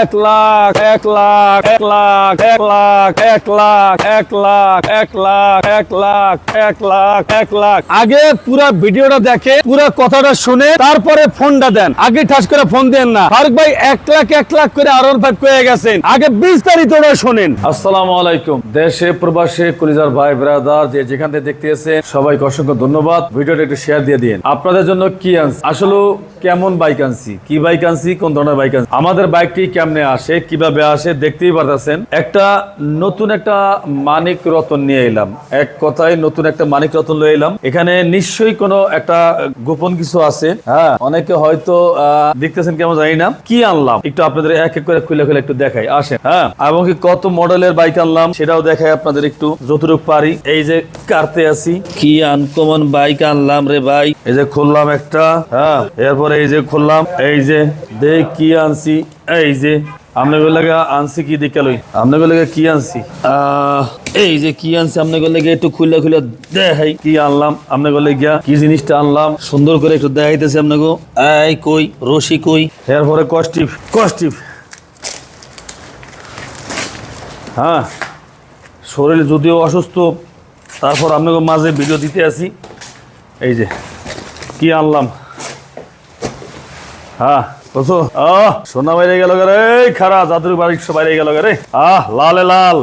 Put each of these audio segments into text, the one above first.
এক লাখ এক লাখ এক লাখ এক লাখ এক লাখ এক লাখ এক লাখ আগে পুরো ভিডিওটা দেখে পুরো কথাটা শুনে তারপরে ফোনটা দেন আগে ঠাস করে ফোন দেন না ফারুক ভাই এক লাখ এক লাখ করে আরও ভাগ করে গেছেন আগে বিস্তারিতটা শোনেন আসসালামু আলাইকুম দেশে প্রবাসে কলিজার ভাই ব্রাদার যে যেখান থেকে দেখতে এসে সবাইকে অসংখ্য ধন্যবাদ ভিডিওটা একটু শেয়ার দিয়ে দিন আপনাদের জন্য কি আনছি আসলে কেমন বাইক আনছি কি বাইক আনছি কোন ধরনের বাইক আনছি আমাদের বাইকটি কেমনে আসে, কীভাবে আসে দেখতেই পারতেছেন। একটা নতুন একটা মানিক রতন নিয়ে এলাম। এক কথায় নতুন একটা মানিক রতন লয়ে এলাম। এখানে নিশ্চয়ই কোনো একটা গোপন কিছু আছে। হ্যাঁ অনেকে হয়তো দেখতেছেন কেমন জানি না। কি আনলাম? একটু আপনাদের এক এক করে খুলে খুলে একটু দেখাই। আসেন হ্যাঁ এবং কি কত মডেলের বাইক আনলাম সেটাও দেখাই আপনাদের একটু যতটুকু পারি। এই যে কারতে আছি। কি আনকমন বাইক আনলাম রে ভাই। এই যে খুললাম একটা হ্যাঁ এরপরে এই যে খুললাম। এই যে দেখ কি আনছি। এই যে আনছি কি কি আনছি? এই যে কি আনছি একটু দেখাই। কি আনলাম? কি জিনিসটা আনলাম? সুন্দর করে একটু আপনাকে কই? রশি কই? হ্যাঁ শরীর যদিও অসুস্থ, তারপর আপনাকে মাঝে ভিডিও দিতে আসি। এই যে, কি আনলাম? হ্যাঁ। বুঝছ আহ, সোনা বাইরে গেল রে খারা জাদুর বাড়ি বাইরে গেল রে। আহ, লালে লাল।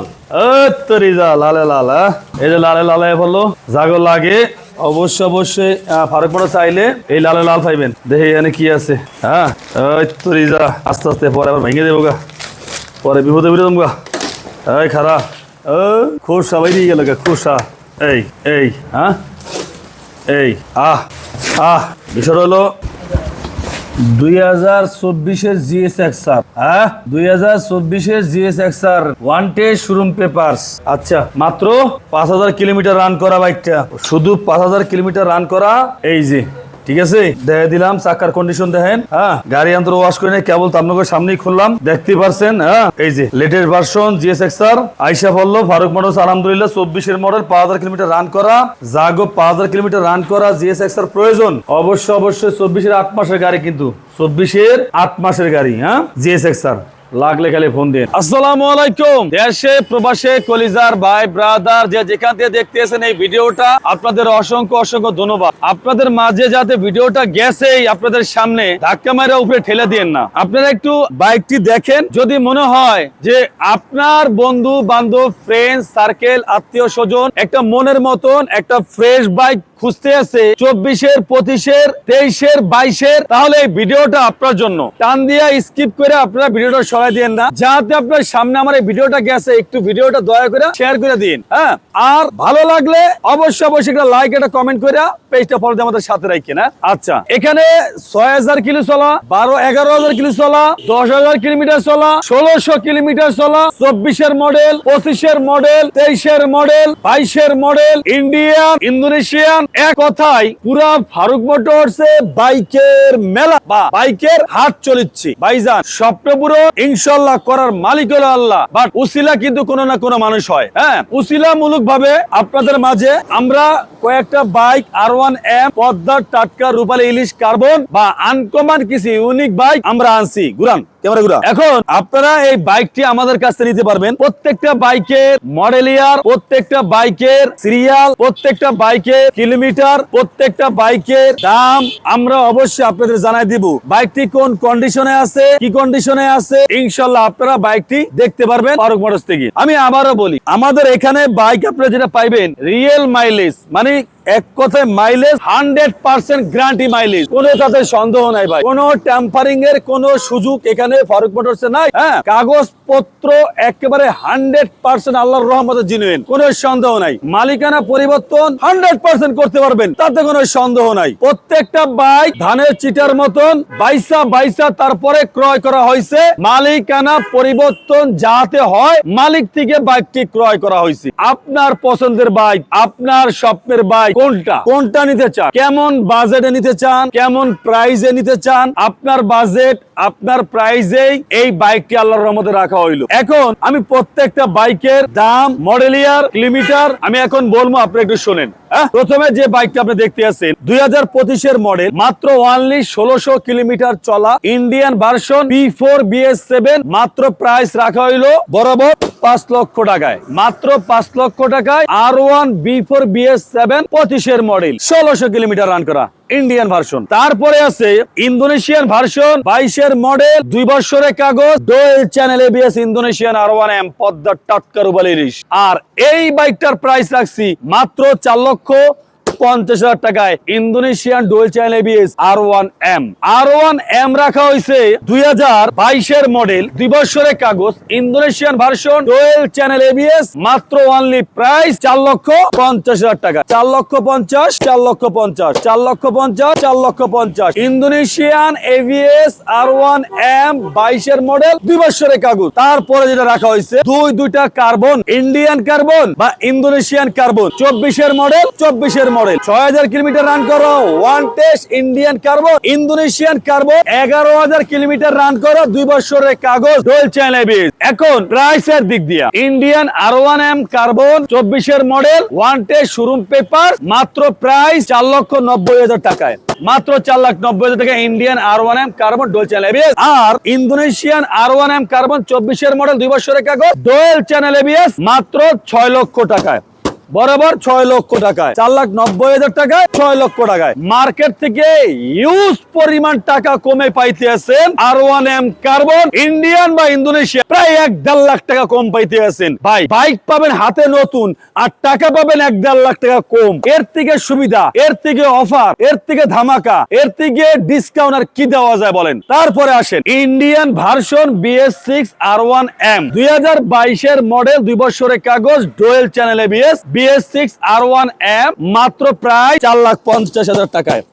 তরি যা লালে লাল এই যে লালে লালে বলল জাগো লাগে। অবশ্যই অবশ্যই ফারুক বড় চাইলে এই লালে লাল পাইবেন। দেখে এখানে কি আছে। হ্যাঁ ওই তরি যা আস্তে আস্তে পরে আবার ভেঙে দেবো গা। পরে বিপদে বিরোধম গা। এই খারা ও খুশা বাইরে গেল গা খুশা এই এই হ্যাঁ? এই, আহ আহ, বিষয় হলো দুই হাজার চব্বিশের জিএস হ্যাঁ দুই হাজার চব্বিশের জিএস ওয়ান শোরুম আচ্ছা মাত্র পাঁচ হাজার কিলোমিটার রান করা বাইকটা শুধু পাঁচ হাজার কিলোমিটার রান করা, এই যে। ঠিক আছে? দেখে দিলাম, চাকার কন্ডিশন দেখেন হ্যাঁ? গাড়ি যন্ত্র ওয়াশ করে কেবল তো আপনাকে সামনেই খুললাম, দেখতে পারছেন হ্যাঁ? এই যে লেটেস্ট ভার্সন জিএস এক্সার আইসা পড়ল ফারুক মোটরস আলহামদুলিল্লাহ, চব্বিশের মডেল পাঁচ হাজার কিলোমিটার রান করা। জাগো, পাঁচ হাজার কিলোমিটার রান করা জিএস এক্সার প্রয়োজন। অবশ্য অবশ্যই, চব্বিশের আট মাসের গাড়ি কিন্তু, চব্বিশের আট মাসের গাড়ি হ্যাঁ? জিএস এক্সার লাগলে খালি ফোন দিন আসসালামু আলাইকুম। দেশে, প্রবাসে, কলিজার ভাই ব্রাদার যে যেখান থেকে দেখতেছেন এই ভিডিওটা, আপনাদের অসংখ্য অসংখ্য ধন্যবাদ। আপনাদের মাঝে যাতে ভিডিওটা গেছেই আপনাদের সামনে, ধাক্কা মারা উপরে ঠেলে দিন না। আপনারা একটু বাইকটি দেখেন, যদি মনে হয় যে আপনার বন্ধু, বান্ধব ফ্রেন্ড সার্কেল আত্মীয় স্বজন, একটা মনের মতন, একটা ফ্রেশ বাইক খুঁজতে আছে, চব্বিশের, পঁচিশের, তেইশের, বাইশের, তাহলে এই ভিডিওটা আপনার জন্য। টান দিয়ে স্কিপ করে আপনারা ভিডিওটা সরাই দিন না। যাতে আপনার সামনে আমার এই ভিডিওটা গেছে একটু ভিডিওটা দয়া করে শেয়ার করে দিন হ্যাঁ? আর ভালো লাগলে অবশ্যই অবশ্যই একটা লাইক একটা কমেন্ট করে পেজটা ফলো দিয়ে আমাদের সাথে রাখি না আচ্ছা এখানে ছয় হাজার কিলো চলা, বারো, এগারো হাজার কিলো চলা, দশ হাজার কিলোমিটার চলা, ষোলোশো কিলোমিটার চলা, চব্বিশের মডেল পঁচিশের মডেল তেইশের মডেল বাইশের মডেল ইন্ডিয়ান ইন্দোনেশিয়ান এক কথায় পুরা ফারুক মোটরস বাইকের মেলা, বা বাইকের হাট চলিচ্ছে। বাইজান স্বপ্ন পুরো ইনশাল্লাহ করার মালিক হলো আল্লাহ। বাট উসিলা কিন্তু কোনো না কোনো মানুষ হয়। হ্যাঁ উসিলা মূলক ভাবে আপনাদের মাঝে আমরা কয়েকটা বাইক আর ওয়ান এম পদ্মার টাটকা, রূপালী ইলিশ কার্বন বা আনকমন কিছু ইউনিক বাইক আমরা আনছি। গুরান এখন আপনারা এই বাইকটি আমাদের কাছ নিতে পারবেন। প্রত্যেকটা বাইকের মডেল ইয়ার প্রত্যেকটা বাইকের সিরিয়াল প্রত্যেকটা বাইকের কিলোমিটার প্রত্যেকটা বাইকের দাম আমরা অবশ্যই আপনাদের জানাই দিব। বাইকটি কোন কন্ডিশনে আছে, কি কন্ডিশনে আছে ইনশাল্লাহ আপনারা বাইকটি দেখতে পারবেন ফারুক মোটরস থেকে। আমি আবারও বলি, আমাদের এখানে বাইক আপনারা যেটা পাইবেন, রিয়েল মাইলেজ মানে এক কথায় mileage hundred percent guarantee mileage কোনো তাতে সন্দেহ নাই ভাই। কোনো টেম্পারিং এর কোনো সুযোগ এখানে ফারুক মোটরস নাই। হ্যাঁ কাগজপত্র একেবারে হান্ড্রেড পার্সেন্ট আল্লাহর রহমতে জিনুইন কোনো সন্দেহ নাই। মালিকানা পরিবর্তন হান্ড্রেড পার্সেন্ট করতে পারবেন। তাতে কোনো সন্দেহ নাই। প্রত্যেকটা বাইক ধানের চিটার মতন বাইসা বাইসা তারপরে ক্রয় করা হয়েছে। মালিকানা পরিবর্তন যাতে হয়, মালিক থেকে বাইকটি ক্রয় করা হয়েছে। আপনার পছন্দের বাইক আপনার স্বপ্নের বাইক কোনটা? কোনটা নিতে চান? কেমন বাজেটে নিতে চান? কেমন প্রাইজে নিতে চান? আপনার বাজেট, আপনার প্রাইজেই এই বাইকটি আল্লাহর রহমতে রাখা হইল। এখন আমি প্রত্যেকটা বাইকের দাম মডেল ইয়ার কিলোমিটার আমি এখন বলব, আপনি একটু শোনেন। হ্যাঁ? প্রথমে যে বাইকটা আপনি দেখতে আছেন, দুই হাজার পঁচিশের মডেল মাত্র ওয়ানলি ষোলোশো কিলোমিটার চলা Indian version V four BS seven মাত্র প্রাইস রাখা হইল বরাবর পাঁচ লক্ষ টাকায়। মাত্র পাঁচ লক্ষ টাকায় R one V four BS seven পঁচিশের মডেল ষোলোশো কিলোমিটার রান করা ইন্ডিয়ান ভার্সন তারপরে আছে ইন্দোনেশিয়ান ভার্সন বাইশের মডেল দুই বছরের কাগজ dual channel ABS Indonesian R one M Padma টাটকার উবাল ইলিশ আর এই বাইকটার প্রাইস রাখছি মাত্র চার লক্ষ পঞ্চাশ হাজার টাকায় Indonesian dual channel ABS R one M R one M রাখা হয়েছে দুই হাজার বাইশের মডেল, দুই কাগজ, Indonesian version dual channel ABS মাত্র অনলি প্রাইস চার লক্ষ পঞ্চাশ হাজার টাকা। চার লক্ষ পঞ্চাশ, চার লক্ষ পঞ্চাশ, চার লক্ষ পঞ্চাশ, চার লক্ষ পঞ্চাশ। Indonesian ABS R one M বাইশের মডেল, দুই বছরের কাগজ। তারপরে যেটা রাখা হয়েছে, দুই, দুইটা কার্বন, ইন্ডিয়ান কার্বন বা ইন্দোনেশিয়ান কার্বন। চব্বিশের মডেল চব্বিশের মডেল। ছয় হাজার কিলোমিটার রান করো। One test Indian carbon Indonesian carbon এগারো হাজার কিলোমিটার রান করো। দুই বছরের কাগজ এবিএস এখন দিক দিয়া Indian R one M carbon model one test showroom paper মাত্র প্রাইস চার লক্ষ নব্বই হাজার টাকায়। মাত্র চার লাখ নব্বই হাজার টাকা Indian R one M carbon dual channel ABS আর Indonesian R one M carbon চব্বিশের মডেল দুই বছরের কাগজ ডোয়েল চ্যানেল এবিএস মাত্র ছয় লক্ষ টাকায়। বরাবর ছয় লক্ষ টাকায়, চার লাখ নব্বই হাজার টাকায় ছয় লক্ষ টাকায়। মার্কেট থেকে ইউজ পরিমাণ টাকা কমে পাইতে আছেন R one M carbon Indian বা ইন্দোনেশিয়া প্রায় এক দেড় লাখ টাকা কম পাইতে আছেন ভাই বাইক পাবেন হাতে নতুন আর টাকা পাবেন এক দেড় লাখ টাকা কম। এর থেকে সুবিধা, এর থেকে অফার এর থেকে ধামাকা, এর থেকে ডিসকাউন্ট আর কি দেওয়া যায় বলেন? তারপরে আসেন Indian version BS six R one M দুই হাজার বাইশের মডেল দুই বছরের কাগজ dual channel ABS BS six R one M মাত্র প্রায় চার লাখ পঞ্চাশ হাজার টাকায়।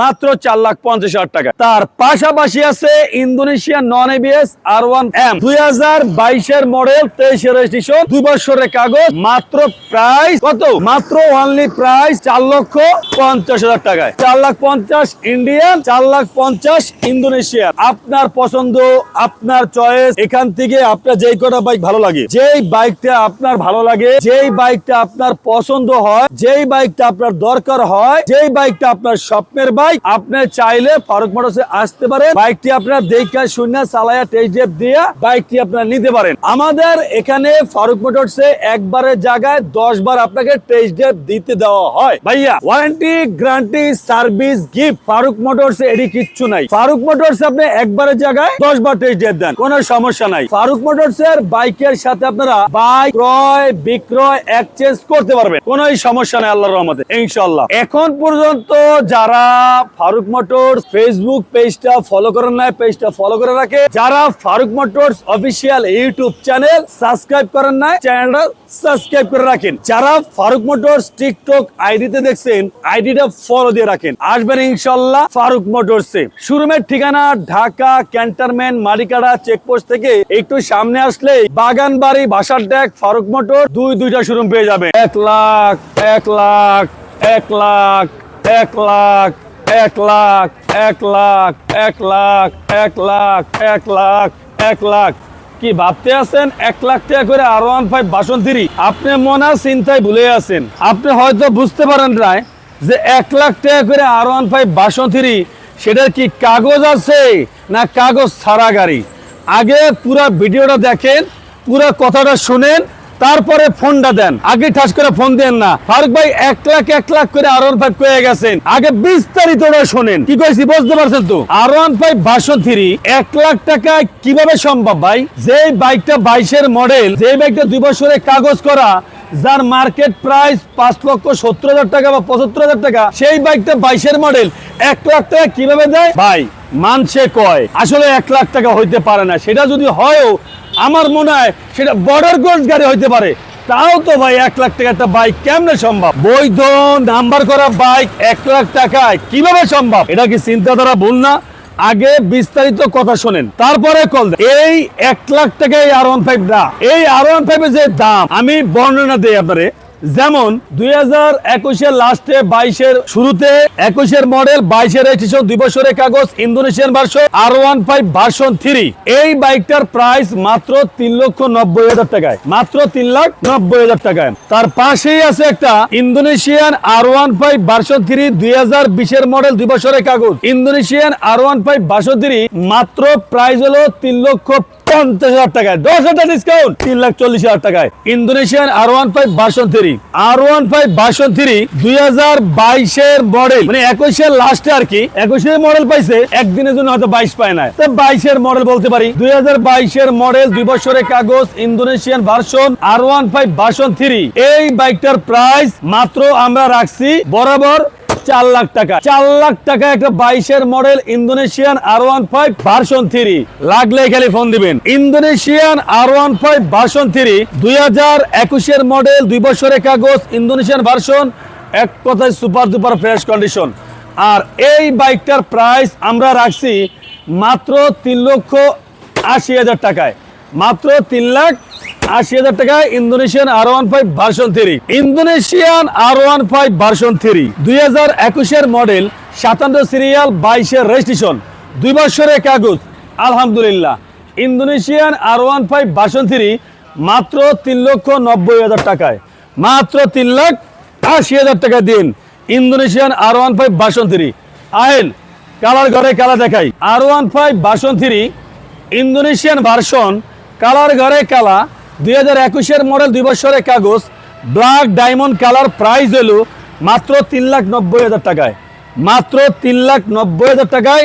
মাত্র চার লাখ পঞ্চাশ হাজার টাকা। তার পাশাপাশি আছে Indonesian non ABS R one M দুই হাজার বাইশের মডেল তেইশের রেজিস্ট্রেশন দুই বছরের কাগজ, মাত্র প্রাইস কত? মাত্র অনলি প্রাইস চার লক্ষ পঞ্চাশ হাজার টাকায়। চার লাখ পঞ্চাশ ইন্ডিয়ান চার লাখ পঞ্চাশ ইন্দোনেশিয়ান আপনার পছন্দ, আপনার চয়েস এখান থেকে আপনার যেই কটা বাইক ভালো লাগে। যেই বাইকটা আপনার ভালো লাগে, যেই বাইকটা আপনার পছন্দ হয়, যেই বাইকটা আপনার দরকার হয়, যেই বাইকটা আপনার স্বপ্নের বাইক আপনি চাইলে ফারুক মোটরসে আসতে পারেন। বাইকটি আপনার দেখা শূন্য চালায়া টেস্ট দিয়ে বাইকটি আপনার নিতে পারেন। আমাদের এখানে ফারুক মোটরসে একবারের জায়গায় দশ বার আপনাকে টেস্ট দিতে দেওয়া হয়। ভাইয়া warranty guarantee service gift Faruk motors এডি কিচ্ছু নাই। ফারুক মোটরস আপনি একবারের জায়গায় দশ বার টেস্ট দেন, কোনো সমস্যা নাই। ফারুক মোটরস এর বাইকের সাথে আপনারা বাইক ক্রয়, বিক্রয় এক্সচেঞ্জ করতে পারবেন। কোনো সমস্যা নাই, আল্লাহর রহমতে। ইনশাল্লাহ এখন পর্যন্ত যারা ফারুক মোটরস ফেসবুক পেজটা ফলো করেন নাই পেজটা ফলো করে রাখে। যারা Faruk motors official YouTube channel subscribe করেন নাই চ্যানেলটা সাবস্ক্রাইব করে রাখেন। যারা ফারুক মোটরস টিকটক আইডিতে দেখছেন আইডিটা ফলো দিয়ে রাখেন। আসবেন ইনশাল্লাহ ফারুক মোটরসে। শোরুমের ঠিকানা ঢাকা ক্যান্টনমেন্ট মালিকাড়া চেকপোস্ট থেকে একটু সামনে আসলেই বাগানবাড়ি, বাসার ডেক ফারুক মোটর দুই, দুইটা শোরুম পেয়ে যাবে এক লাখ এক লাখ এক লাখ এক লাখ। এক লাখ এক লাখ এক লাখ এক লাখ এক লাখ এক লাখ। কি ভাবতে আছেন? এক লাখ টাকা করে আর ওয়ান ফাইভ বাসন্তিরি আপনি মনে চিন্তায় ভুলে আছেন। আপনি হয়তো বুঝতে পারেন নাই যে এক লাখ টাকা করে আর ওয়ান ফাইভ বাসন্তিরি সেটার কি কাগজ আছে না কাগজ ছাড়া গাড়ি? আগে পুরা ভিডিওটা দেখেন, পুরা কথাটা শুনেন তারপরে ফোনটা দেন। আগে ঠাস করে ফোন দেন না। ফারুক ভাই, এক লাখ এক লাখ করে আর ওয়ান ফাইভ কয়ে গেছেন। আগে বিস্তারিতটা শোনেন। কি কইছি, বুঝতে পারছেন তো? R one five version three এক লাখ টাকা কীভাবে সম্ভব ভাই? যে বাইকটা বাইশের মডেল যে বাইকটা দুই বছরের কাগজ করা, যার মার্কেট প্রাইস পাঁচ লক্ষ সত্তর হাজার টাকা বা পঁচাত্তর হাজার টাকা, সেই বাইকটা বাইশের মডেল এক লাখ টাকা কীভাবে দেয়? ভাই মানছে কয়, আসলে এক লাখ টাকা হইতে পারে না। সেটা যদি হয়ও আমার মনে হয় সেটা বর্ডার গোল্ড গাড়ি হইতে পারে। তাও তো ভাই এক লাখ টাকা একটা বাইক কেমনে সম্ভব? বৈধ নাম্বার করা বাইক এক লাখ টাকায় কীভাবে সম্ভব? এটা কি চিন্তাধারা ভুল না? আগে বিস্তারিত কথা শোনেন। তারপরে কল এই এক লাখ টাকা এই আর ওয়ান ফাইভ না এই আর ওয়ান ফাইভ এর যে দাম, আমি বর্ণনা দিই আপনারে। যেমন দুই হাজার একুশের লাস্টে বাইশের শুরুতে, একুশের মডেল, বাইশের রেজিস্ট্রেশন দুই বছরের কাগজ, Indonesian version, R one five version three. এই বাইকটার প্রাইস মাত্র তিন লক্ষ নব্বই হাজার টাকায়। মাত্র তিন লাখ নব্বই হাজার টাকায়। তার পাশেই আছে একটা Indonesian R one five version three, দুই হাজার বিশের মডেল, দুই বছরের কাগজ। Indonesian R one five version three মাত্র প্রাইস হলো তিন লক্ষ পঞ্চাশ হাজার টাকায়। দশ হাজার ডিসকাউন্ট তিন লাখ চল্লিশ হাজার টাকায়। Indonesian R one five version three R one five version three দুই হাজার বাইশের মডেল মানে একুশের লাস্টে আর কি, একুশের মডেল পাইছে, একদিনের জন্য হয়তো বাইশ পায় না তো বাইশের মডেল বলতে পারি। দুই হাজার বাইশের মডেল দুই বছরের কাগজ, Indonesian version R one five version three এই বাইকটার প্রাইস মাত্র আমরা রাখছি বরাবর চার লাখ টাকা। চার লাখ টাকা একটা বাইশের model Indonesian R one five version three. লাগলে খালি ফোন দিবেন। Indonesian R one five version three, দুই হাজার একুশের মডেল, দুই বছরের কাগজ, ইন্দোনেশিয়ান ভার্সন, এক কথায় সুপার দুপার ফ্রেশ কন্ডিশন। আর এই বাইকটার প্রাইস আমরা রাখছি মাত্র তিন লক্ষ আশি হাজার টাকায়। মাত্র তিন লাখ আশি হাজার টাকায় Indonesian R one five version three Indonesian R one five version three দুই হাজার একুশের মডেল সাতান্ন সিরিয়াল বাইশের রেজিস্ট্রেশন দুই বছরের কাগজ, আলহামদুলিল্লাহ। Indonesian R one five version three মাত্র তিন লক্ষ নব্বই হাজার টাকায়। মাত্র তিন লাখ আশি হাজার টাকা দিন। Indonesian R one five version three আইন কালার ঘরে কালা দেখাই। R one five version three Indonesian version colour ঘরে কালা, দুই হাজার একুশের মডেল দুই বছরের কাগজ ব্ল্যাক ডায়মন্ড কালার প্রাইস হলো মাত্র তিন লাখ নব্বই হাজার টাকায়। মাত্র তিন লাখ নব্বই হাজার টাকায়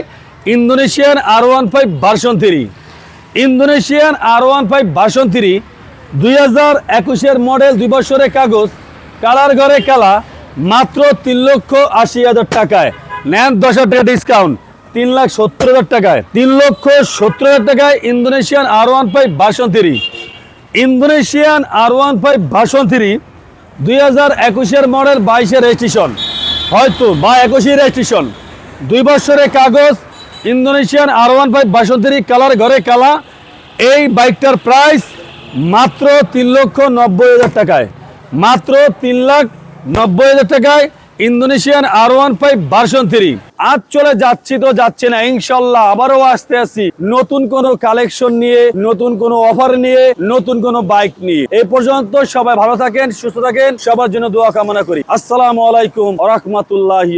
Indonesian R one five version three Indonesian R one five version three দুই হাজার একুশের মডেল দুই বছরের কাগজ, কালার ঘরে কালা, মাত্র তিন লক্ষ আশি হাজার টাকায়। নেন দশ হাজার টাকা ডিসকাউন্ট তিন লাখ সত্তর হাজার টাকায়। তিন লক্ষ সত্তর হাজার টাকায় Indonesian R one five version three. Indonesian R one five version three দুই হাজার একুশের মডেল বাইশের রেজিস্ট্রেশন হয়তো বা একুশের রেজিস্ট্রেশন দুই বছরের কাগজ, Indonesian R one five version three, colour ঘরে কালা। এই বাইকটার প্রাইস মাত্র তিন লক্ষ নব্বই হাজার টাকায়। মাত্র তিন লাখ নব্বই হাজার টাকায় Indonesian R one five version three আজ চলে যাচ্ছি তো যাচ্ছে না, ইনশাল্লাহ আবারও আসতে আসি। নতুন কোন কালেকশন নিয়ে, নতুন কোন অফার নিয়ে, নতুন কোন বাইক নিয়ে। এ পর্যন্ত সবাই ভালো থাকেন, সুস্থ থাকেন, সবার জন্য দোয়া কামনা করি। আসসালামু আলাইকুম রহমতুল্লাহ